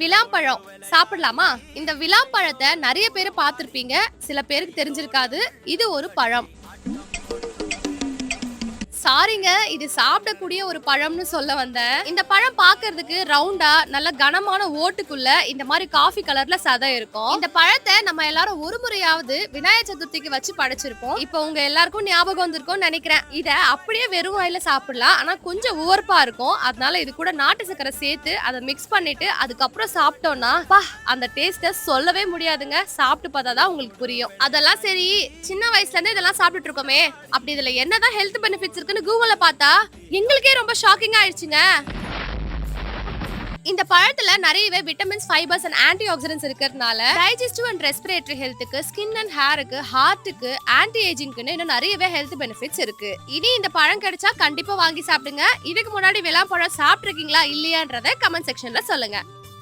விளாம்பழம். சாப்பிடலாமா? இந்த விளாம்பழத்தை நிறைய பேர் பார்த்துருப்பீங்க. சில பேருக்கு தெரிஞ்சிருக்காது. இது ஒரு பழம். சாரிங்க இது சாப்பிடக்கூடிய ஒரு பழம்னு சொல்ல வந்தேன். இந்த பழம் பாக்குறதுக்கு ரவுண்டா நல்ல கனமான ஓட்டுக்குள்ள இந்த மாதிரி காஃபி கலர்ல சதை இருக்கும். இந்த பழத்தை நம்ம எல்லாரும் ஒரு முறையாவது விநாயகர் சதுர்த்திக்கு வச்சு படைச்சிருப்போம். இப்போ உங்க எல்லாருக்கும் ஞாபகம் வந்திருக்கும்னு நினைக்கிறேன். இத அப்படியே வெறும் வாயில சாப்பிடலாம். ஆனா கொஞ்சம் உவர்ப்பா இருக்கும். அதனால இது கூட நாட்டு சக்கரை சேர்த்து அதை மிக்ஸ் பண்ணிட்டு அதுக்கப்புறம் சாப்பிட்டோம்னா பா அந்த டேஸ்ட சொல்லவே முடியாதுங்க. சாப்பிட்டு பார்த்தா தான் உங்களுக்கு புரியும். அதெல்லாம் சரி சின்ன வயசுல இருந்து இதெல்லாம் சாப்பிட்டுட்டு இருக்கோமே. அப்படி இதுல என்னதான் ஹெல்த் பெனிஃபிட்ஸ் இருக்குன்னு கூகுள்ல பார்த்தா எங்களுக்கே ரொம்ப ஷாக்கிங் ஆயிடுச்சுங்க. இந்த பழத்துல நிறையவே vitamins fibres and anti oxidants இருக்கிறதுனால டைஜஸ்டிவ் அண்ட் ரெஸ்பிரேட்டரி ஹெல்த்துக்கு ஸ்கின் அண்ட் ஹேருக்கு ஹார்ட்டுக்கு ஆன்டி ஏஜிங்க்குன்னு இன்னும் நிறையவே ஹெல்த் பெனிஃபிட்ஸ் இருக்கு. இனி இந்த பழம் கிடைச்சா கண்டிப்பா வாங்கி சாப்பிடுங்க. இதுக்கு முன்னாடி விளாம்பழம் சாப்பிட்டுருக்கீங்களா இல்லையான்றத கமெண்ட் செக்ஷன்ல சொல்லுங்க.